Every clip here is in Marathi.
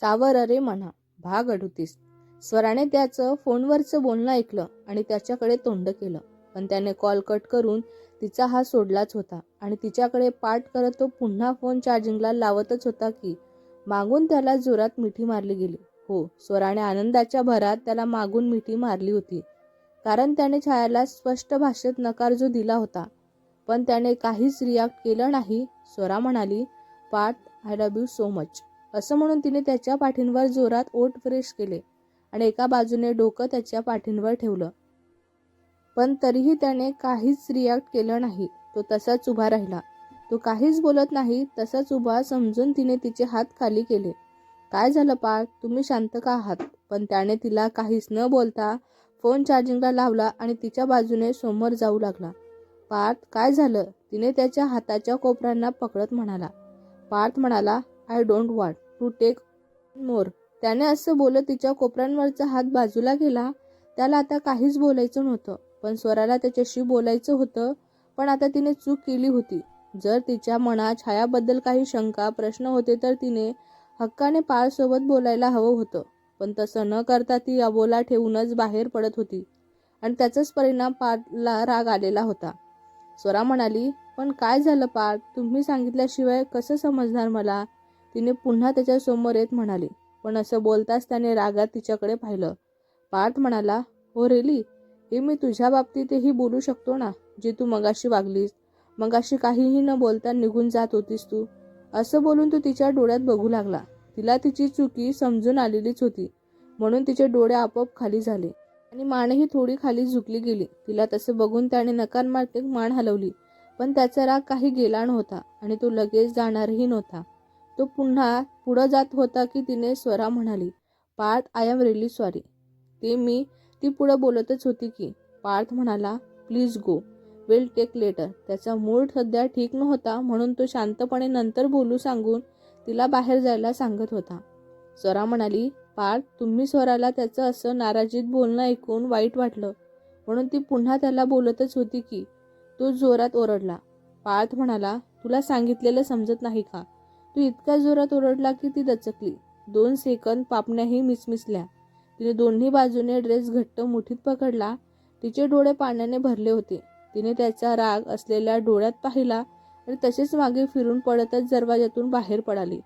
सावर अरे म्हणा भाग अडुतीस. स्वराने त्याचं फोनवरचं बोलणं ऐकलं आणि त्याच्याकडे तोंड केलं. पण त्याने कॉल कट करून तिचा हात सोडलाच होता आणि तिच्याकडे पाठ करत तो पुन्हा फोन चार्जिंगला लावतच होता की मागून त्याला जोरात मिठी मारली गेली. हो स्वराने आनंदाच्या भरात त्याला मागून मिठी मारली होती. कारण त्याने छायाला स्पष्ट भाषेत नकार जो दिला होता. पण त्याने काहीच रिॲक्ट केलं नाही. स्वरा म्हणाली पाठ I love you so much असं म्हणून तिने त्याच्या पाठींवर जोरात ओठ फ्रेश केले आणि एका बाजूने डोकं त्याच्या पाठींवर ठेवलं. पण तरीही त्याने काहीच रिॲक्ट केलं नाही. तो तसाच उभा राहिला. तो काहीच बोलत नाही तसाच उभा समजून तिने तिचे हात खाली केले. काय झालं पार तुम्ही शांत का आहात? पण त्याने तिला काहीच न बोलता फोन चार्जिंगला लावला आणि तिच्या बाजूने समोर जाऊ लागला. पार्थ काय झालं? तिने त्याच्या हाताच्या कोपऱ्यांना पकडत म्हणाला. पार्थ म्हणाला I don't want to take more. त्याने असं बोलत तिच्या कोपऱ्यांवरचा हात बाजूला गेला त्याला आता काहीच बोलायचं नव्हतं पण स्वराला त्याच्याशी बोलायचं होतं पण आता तिने चूक केली होती. जर तिच्या मनात छायाबद्दल काही शंका प्रश्न होते तर तिने हक्काने पाळसोबत बोलायला हवं होतं पण तसं न करता ती अबोला ठेवूनच बाहेर पडत होती आणि त्याचाच परिणाम पारला राग आलेला होता. स्वरा म्हणाली पण काय झालं पार्थ तुम्ही सांगितल्याशिवाय कसं समजणार मला? तिने पुन्हा त्याच्यासमोर येत म्हणाली. पण असं बोलताच त्याने रागात तिच्याकडे पाहिलं. पार्थ म्हणाला हो रेली हे मी तुझ्या बाबतीतही बोलू शकतो ना जे तू मगाशी वागलीस? मगाशी काहीही न बोलता निघून जात होतीस तू. असं बोलून तू तिच्या डोळ्यात बघू लागला. तिला तिची चुकी समजून आलेलीच होती. म्हणून तिचे डोळे आपोआप खाली झाले. आणि मानही थोडी खाली झुकली गेली. तिला तसं बघून त्याने नकारात्मक मान हलवली. पण त्याचा राग काही गेला नव्हता आणि तो लगेच जाणारही नव्हता. तो पुन्हा पुढं जात होता की तिने स्वरा म्हणाली Parth I am really sorry ते मी ती पुढं बोलतच होती की पार्थ म्हणाला please go will take later त्याचा मूड सध्या ठीक नव्हता म्हणून तो शांतपणे नंतर बोलू सांगून तिला बाहेर जायला सांगत होता. स्वरा म्हणाली पार्थ तुम्ही स्वराला त्याचं असं नाराजीत बोलणं ऐकून वाईट वाटलं. म्हणून ती पुन्हा त्याला बोलतच होती की तो जोरात ओरडला. पार्थ म्हणाला तुला सांगितलेलं समजत नाही का? तू इतका जोरात ओरडला की ती दचकली. दोन सेकंद पापण्याही मिसमिसल्या. तिने दोन्ही बाजूने ड्रेस घट्ट मुठीत पकडला. तिचे डोळे पाण्याने भरले होते. तिने त्याचा राग असलेल्या डोळ्यात पाहिला आणि तसेच मागे फिरून पडतच दरवाजातून बाहेर पडाली.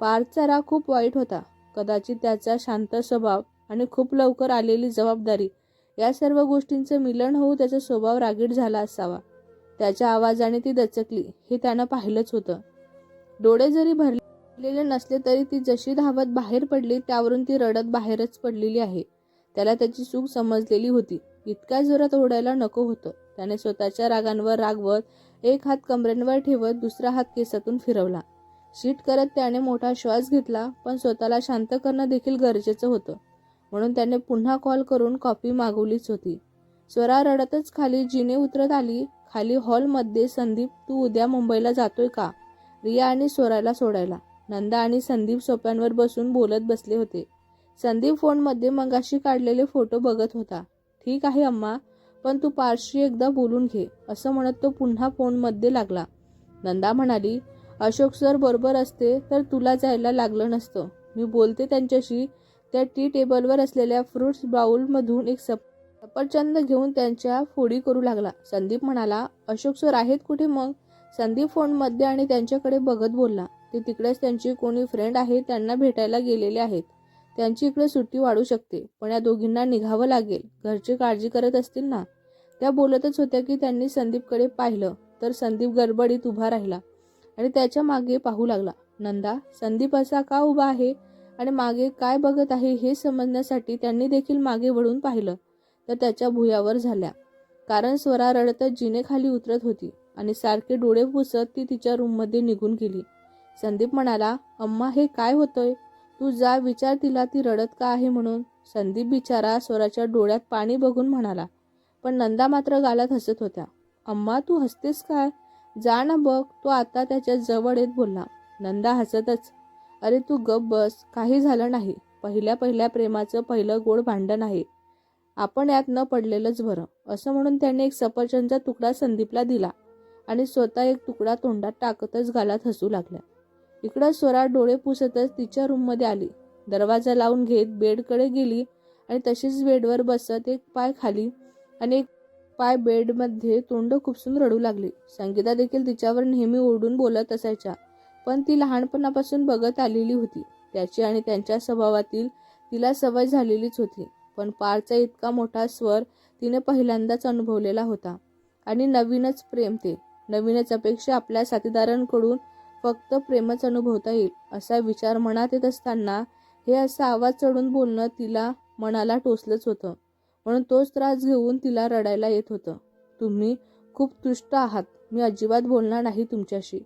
पार्थचा राग खूप वाईट होता. कदाचित त्याचा शांत स्वभाव आणि खूप लवकर आलेली जबाबदारी या सर्व गोष्टींचं मिलन होऊ त्याचा स्वभाव रागीट झाला असावा. त्याच्या आवाजाने ती दचकली. हे त्यानं पाहिलंच होतं. डोळे जरी भरलेले नसले तरी ती जशी धावत बाहेर पडली त्यावरून ती रडत बाहेरच पडलेली आहे. त्याला त्याची चूक समजलेली होती. इतक्या जोरात ओढायला नको होतं. त्याने स्वतःच्या रागांवर रागवत एक हात कमरेंवर ठेवत दुसरा हात केसातून फिरवला. शीट करत त्याने मोठा श्वास घेतला पण स्वतःला शांत करणं देखील गरजेचं होतं. म्हणून त्याने पुन्हा कॉल करून कॉफी मागवलीच होती. स्वरा रडतच खाली जिने उतरत आली. खाली हॉलमध्ये संदीप तू उद्या मुंबईला जातोय का? रिया आणि स्वराला सोडायला. नंदा आणि संदीप सोप्यांवर बसून बोलत बसले होते. संदीप फोनमध्ये मगाशी काढलेले फोटो बघत होता. ठीक आहे अम्मा पण तू पारशी एकदा बोलून घे असं म्हणत तो पुन्हा फोनमध्ये लागला. नंदा म्हणाली अशोक सर बरोबर असते तर तुला जायला लागलं नसतं. मी बोलते त्यांच्याशी. त्या टी टेबलवर असलेल्या फ्रुट्स बाउलमधून एक सप सफरचंद घेऊन त्यांच्या फोडी करू लागला. संदीप म्हणाला अशोक सर आहेत कुठे मग? संदीप फोनमध्ये आणि त्यांच्याकडे बघत बोलला. ते तिकडेच त्यांची कोणी फ्रेंड आहे त्यांना भेटायला गेलेले आहेत. त्यांची इकडे सुट्टी वाढू शकते पण या दोघींना निघावं लागेल. घरची काळजी करत असतील ना? त्या बोलतच होत्या की त्यांनी संदीपकडे पाहिलं तर संदीप गडबडीत उभा राहिला आणि त्याच्यामागे पाहू लागला. नंदा संदीप असा का उभा आहे? आणि मागे काय बघत आहे हे समजण्यासाठी त्यांनी देखील मागे वळून पाहिलं तर त्याच्या भुयावर झाल्या. कारण स्वरा रडतच जिने खाली उतरत होती. आणि सारखे डोळे पुसत ती तिच्या रूममध्ये निघून गेली. संदीप म्हणाला अम्मा हे काय होतंय? तू जा विचार तिला ती रडत का आहे म्हणून. संदीप बिचारा स्वराच्या डोळ्यात पाणी बघून म्हणाला पण नंदा मात्र गालात हसत होत्या. अम्मा तू हसतेस काय? जा ना बघ. तो आता त्याच्याजवळ येत बोलला. नंदा हसतच अरे तू गप बस काही झालं नाही. पहिल्या पहिल्या प्रेमाचं पहिलं गोड भांडण आहे. आपण यात न पडलेलंच बरं. असं म्हणून त्याने एक सफरचंदचा तुकडा संदीपला दिला. आणि स्वतः एक तुकडा तोंडात टाकतच गालात हसू लागल्या. इकडं स्वरा डोळे पुसतच तिच्या रूममध्ये आली. दरवाजा लावून घेत बेडकडे गेली आणि तशीच बेडवर बसत एक पाय खाली आणि एक पाय बेडमध्ये तोंड खुपसून रडू लागली. संगीता देखील तिच्यावर नेहमी ओरडून बोलत असायच्या पण ती लहानपणापासून बघत आलेली होती. त्याची आणि त्यांच्या स्वभावातील तिला सवय झालेलीच होती पण पारचा इतका मोठा स्वर तिने पहिल्यांदाच अनुभवलेला होता. आणि नवीनच प्रेम ते. नवीनच अपेक्षा आपल्या साथीदारांकडून फक्त प्रेमच अनुभवता येईल असा विचार मनात येत असताना हे असा आवाज चढून बोलणं तिला मनाला टोचलंच होतं. म्हणून तोच त्रास घेऊन तिला रडायला येत होतं. तुम्ही खूप तुष्ट आहात. मी अजिबात बोलणार नाही तुमच्याशी.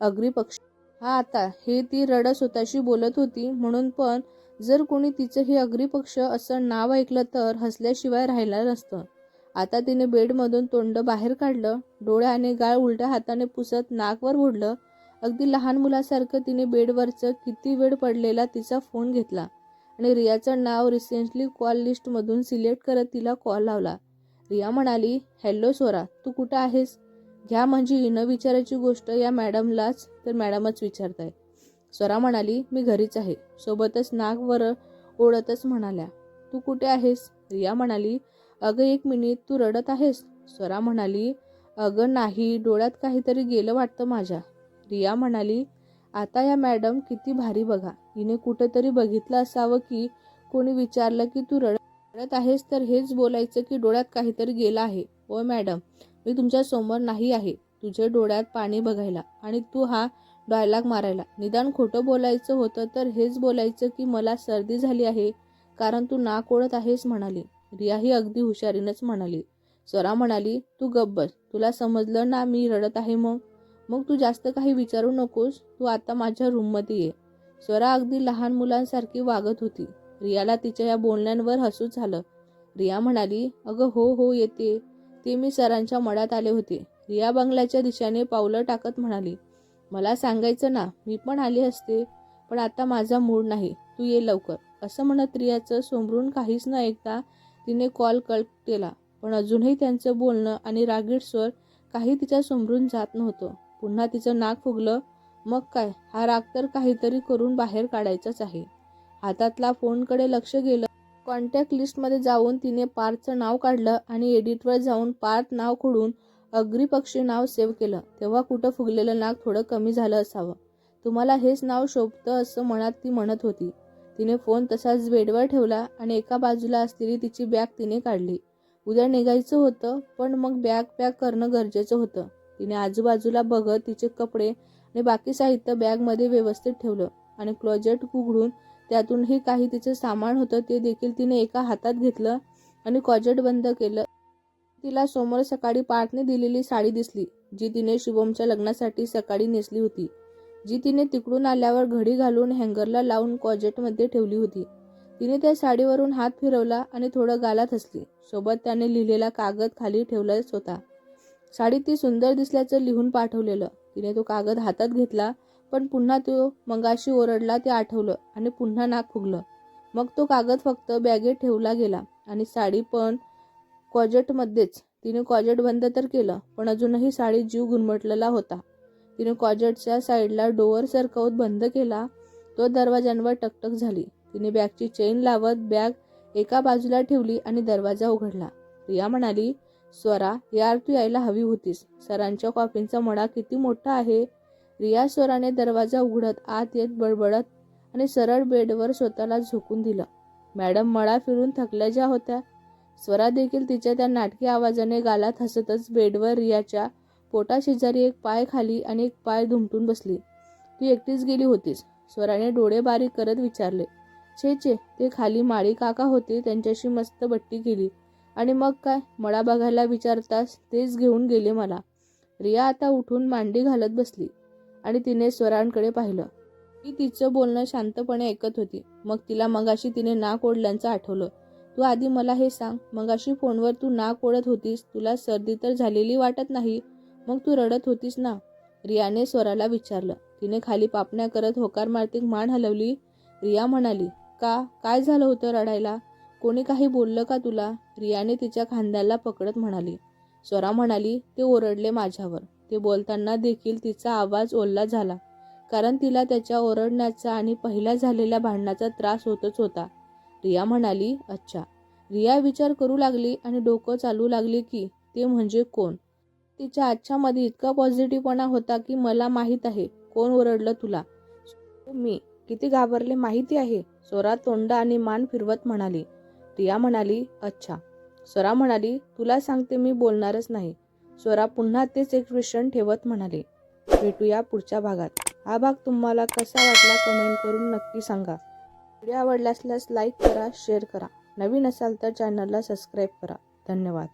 अग्री पक्ष हा आता हे ती रडत स्वतःशी बोलत होती. म्हणून पण जर कोणी तिचं हे अग्रिपक्ष असं नाव ऐकलं तर हसल्याशिवाय राहिलं नसतं. आता तिने बेडमधून तोंड बाहेर काढलं डोळ्याने गाळ उलट्या हाताने पुसत नाकवर ओढलं. अगदी लहान मुलासारखं तिने बेडवरचं किती वेळ पडलेला तिचा फोन घेतला आणि रियाचं नाव रिसेंटली कॉल लिस्टमधून सिलेक्ट करत तिला कॉल लावला. रिया म्हणाली हॅलो स्वरा तू कुठं आहेस? घ्या म्हणजे न विचारायची गोष्ट या मॅडमलाच तर मॅडमच विचारताय. स्वरा म्हणाली मी घरीच आहे. सोबतच नागवर ओढतच म्हणाल्या तू कुठे आहेस? रिया म्हणाली अगं एक मिनिट तू रडत आहेस? स्वरा म्हणाली. अगं नाही डोळ्यात काहीतरी गेलं वाटतं माझ्या. रिया म्हणाली आता या मॅडम किती भारी बघा. हिने कुठेतरी बघितलं असावं की कोणी विचारलं की तू रड रडत आहेस तर हेच बोलायचं की डोळ्यात काहीतरी गेलं आहे. ओ मॅडम मी तुमच्यासमोर नाही आहे. तुझे डोळ्यात पाणी बघायला. आणि तू हा डायलॉग मारायला. निदान खोटं बोलायचं होतं तर हेच बोलायचं की मला सर्दी झाली आहे कारण तू नाक ओढत आहेस म्हणाली. रियाही अगदी हुशारीनंच म्हणाली. स्वरा म्हणाली तू गब्बस तुला समजलं ना मी रडत आहे मग? मग तू जास्त काही विचारू नकोस. तू आता माझ्या रूममध्ये ये. स्वरा अगदी लहान मुलांसारखी वागत होती. रियाला तिच्या या बोलण्यांवर हसू झालं. रिया म्हणाली अगं हो हो येते. ते मी सरांच्या मळ्यात आले होते. रिया बंगल्याच्या दिशेने पावलं टाकत म्हणाली मला सांगायचं ना मी पण आले असते पण आता माझा मूड नाही. तू ये लवकर. असं म्हणत रियाचं सोमरून काहीच न ऐकता तिने कॉल कट केला पण अजूनही त्यांचं बोलणं आणि रागीट स्वर काही तिच्या समरून जात नव्हतं. पुन्हा तिचं नाक फुगलं. मग काय? हा राग तर काहीतरी करून बाहेर काढायचाच आहे. हातातला फोनकडे लक्ष गेलं. कॉन्टॅक्ट लिस्टमध्ये जाऊन तिने पार्थचं नाव काढलं आणि एडिटवर जाऊन पार्थ नाव खोडून अग्रिपक्षी नाव सेव्ह केलं. तेव्हा कुठं फुगलेलं नाक थोडं कमी झालं असावं. तुम्हाला हेच नाव शोभतं असं मनात ती म्हणत होती. तिने फोन तसाच बेडवर ठेवला आणि एका बाजूला असलेली तिची बॅग तिने काढली. उद्या निघायचं होतं पण मग बॅग पॅक करणं गरजेचं होतं. तिने आजूबाजूला बघत तिचे कपडे आणि बाकी साहित्य बॅगमध्ये व्यवस्थित ठेवलं आणि क्लोजेट उघडून त्यातूनही काही तिचं सामान होतं ते देखील तिने एका हातात घेतलं आणि क्लॉजेट बंद केलं. तिला समोर सकाळी पार्थने दिलेली साडी दिसली जी तिने शुभमच्या लग्नासाठी सकाळी नेसली होती. जी तिने तिकडून आल्यावर घडी घालून हँगरला लावून कॉजेटमध्ये ठेवली होती. तिने त्या साडीवरून हात फिरवला आणि थोडं गालात हसली. सोबत त्याने लिहिलेला कागद खाली ठेवलाच होता. साडीत ती सुंदर दिसल्याचं लिहून पाठवलेलं. तिने तो कागद हातात घेतला पण पुन्हा तो मंगाशी ओरडला ते आठवलं आणि पुन्हा नाक फुगलं. मग तो कागद फक्त बॅगेत ठेवला गेला आणि साडी पण कॉजेटमध्येच तिने कॉजेट बंद तर केलं पण अजूनही साडी जीव गुणमटलेला होता. तिने कॉजेटच्या साईडला डोअर सरकवत बंद केला. तो दरवाजांवर टकटक झाली. तिने बॅगची चेन लावत बॅग एका बाजूला ठेवली आणि दरवाजा उघडला. रिया म्हणाली स्वरा यार तू यायला हवी होतीस. सरांच्या कॉफींचा मडा किती मोठा आहे. रिया स्वराने दरवाजा उघडत आत येत बडबडत आणि सरळ बेडवर स्वतःला झोकून दिलं. मॅडम मळा फिरून थकल्या ज्या होत्या. स्वरा देखील तिच्या त्या नाटकी आवाजाने गालात हसतच बेडवर रियाच्या पोटाशेजारी एक पाय खाली आणि एक पाय दुमटून बसली. तू एकटीच गेली होतीस. स्वराने डोळे बारीक करत विचारले. छे छे ते खाली माळी काका होते त्यांच्याशी मस्त बट्टी केली. आणि मग काय? मळा बघायला विचारतास तेच घेऊन गेले मला. रिया आता उठून मांडी घालत बसली. आणि तिने स्वरांकडे पाहिलं. ती तिचं बोलणं शांतपणे ऐकत होती. मग तिला मगाशी तिने नाक ओढल्याचं आठवलं. तू आधी मला हे सांग. मगाशी फोनवर तू नाक ओढत होतीस. तुला सर्दी तर झालेली वाटत नाही. मग तू रडत होतीस ना? रियाने स्वराला विचारलं. तिने खाली पापण्या करत होकार मारती मान हलवली. रिया म्हणाली का? काय झालं होतं रडायला? कोणी काही बोललं का तुला? रियाने तिच्या खांद्याला पकडत म्हणाली. स्वरा म्हणाली ते ओरडले माझ्यावर. ते बोलताना देखील तिचा आवाज ओल्ला झाला. कारण तिला त्याच्या ओरडण्याचा आणि पहिल्या झालेल्या भांडणाचा त्रास होतच होता. रिया म्हणाली अच्छा. रिया विचार करू लागली आणि डोकं चालू लागली की ते म्हणजे कोण? तिच्या आच्छामध्ये इतका पॉझिटिव्हपणा होता की मला माहीत आहे. कोण ओरडलं तुला? मी. किती घाबरले माहिती आहे? स्वरा तोंड आणि मान फिरवत म्हणाली. रिया म्हणाली अच्छा. स्वरा म्हणाली तुला सांगते मी बोलणारच नाही. स्वरा पुन्हा तेच एक्सप्रेशन ठेवत म्हणाले. भेटूया पुढच्या भागात. हा भाग तुम्हाला कसा वाटला कमेंट करून नक्की सांगा. व्हिडिओ आवडला असल्यास लाईक करा शेअर करा. नवीन असाल तर चॅनलला सबस्क्राईब करा. धन्यवाद.